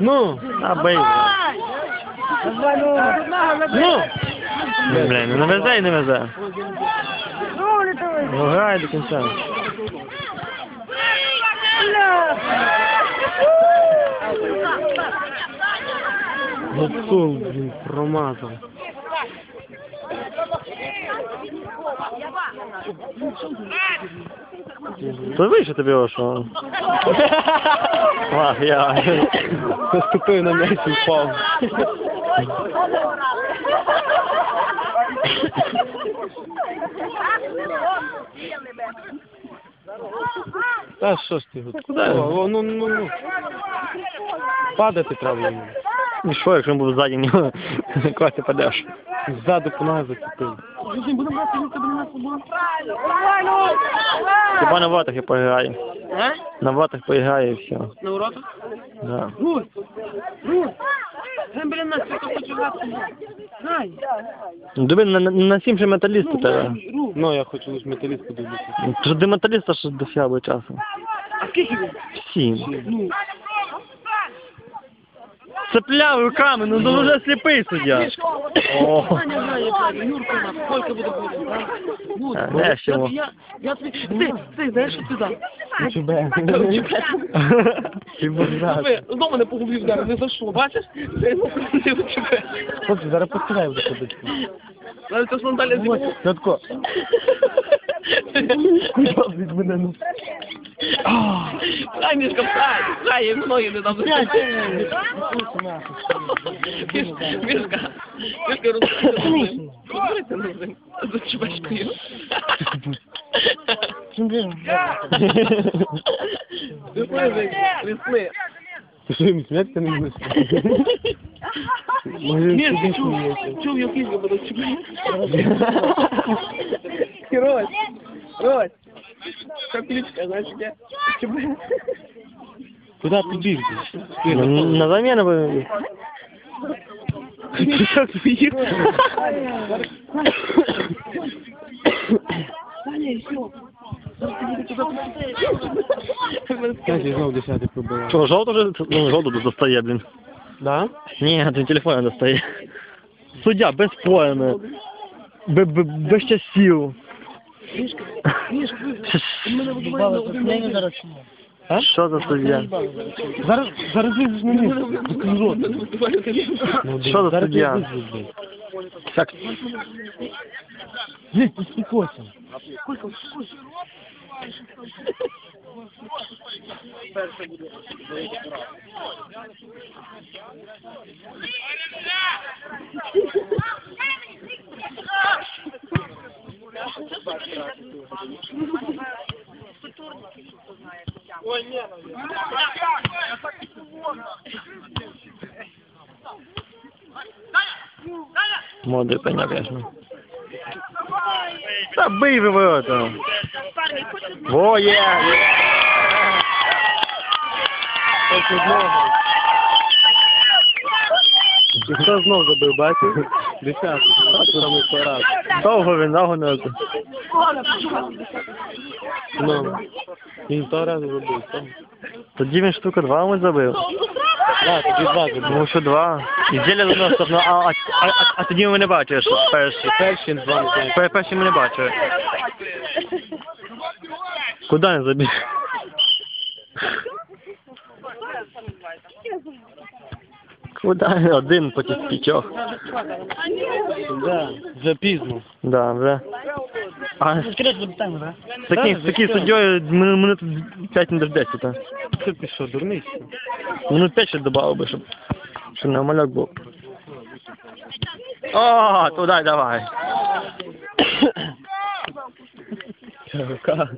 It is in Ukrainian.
Ну, А бей. ну. Блін, не везе і не везе. Ну грай до кінця. Гуцул, блін, промазав. То вийше тобі о, що? Ах, я. Наступив на м'яч і впав. Та що ж ти? Куди? О, ну, ну, ну. Падати треба йому. І що, якщо він був ззаді нього, куди ти падеш? Ззаду по ноги зацепив. Хіба на ватах я поіграю. На ватах поіграю і все. На воротах? Да. Гусь! Гусь! Він, блін, нас тільки хоче грати. Грай! Диви, на, на, на сім же металіст у тебе. Ну, я хочу лише металіст подивитися. Тож до металіста ж до фіаби часу. А скільки він? Сім. Ну, Цепляв руками, ну ну вже сліпий суддя. О, Таня знає, блядь, Юрка нас, скільки буде бути, так? Гусь, А, знаєш я, чому? я, я тобі, ти, ти, знаєш, що ти дав? Чубе. Ви, знову не погубив зараз, не за що, бачиш? Це йому просив тебе. Хлопці, зараз постараю вже ходити. Зараз це ж Наталя зіб'є. Татко. від мене, ну. Дай, Мішка, пхай, пхай, я ноги не дам. Мішка, Мішка, розберися. Розберися ножем. За чубачкою. Весни, весни. Ти що їм сміятися не будеш? Мішка, чув, чув, я кілька буду чубати. Рось, Рось. Капличка, знаєш, я чубаю. Куди побіг? ти? Ну, На заміну ви. Ти як поїхав? Саня, все. Кстати, знов десятий пробивав. Що, жовто вже? Ну, жовто тут достає, блін. Да? Ні, ти телефон не достає. Суддя без поями. Часів. А? Що за суддя? Зараз, зараз вийдеш на них. Скажу. Що за суддя? я визву, блядь. Так, Блядь, успокойся. Модний пеня, конечно. Та бий ви ворота. О, є! Ось одного. І хто знов забив, бачив? Десятий. Саме пора. Довго він нагонив. Ну. Він того разу забив. сам. Тоді він штука два ми забив. Да, тоді два забив. Ну що два. І діля за нас, ну, а, а, а, а тоді ми не бачили, що перший. Перший два. Перший ми не бачили. Куди він забіг? Куди? Один проти п'ятьох. Да, вже пізно. Да, вже. А такий, такий суддєю мину- минут 5 не дождеться, так. Це ти що, дурний? що? Минут 5 ще додав би, щоб, щоб не малюк був. О, туди давай. Рука.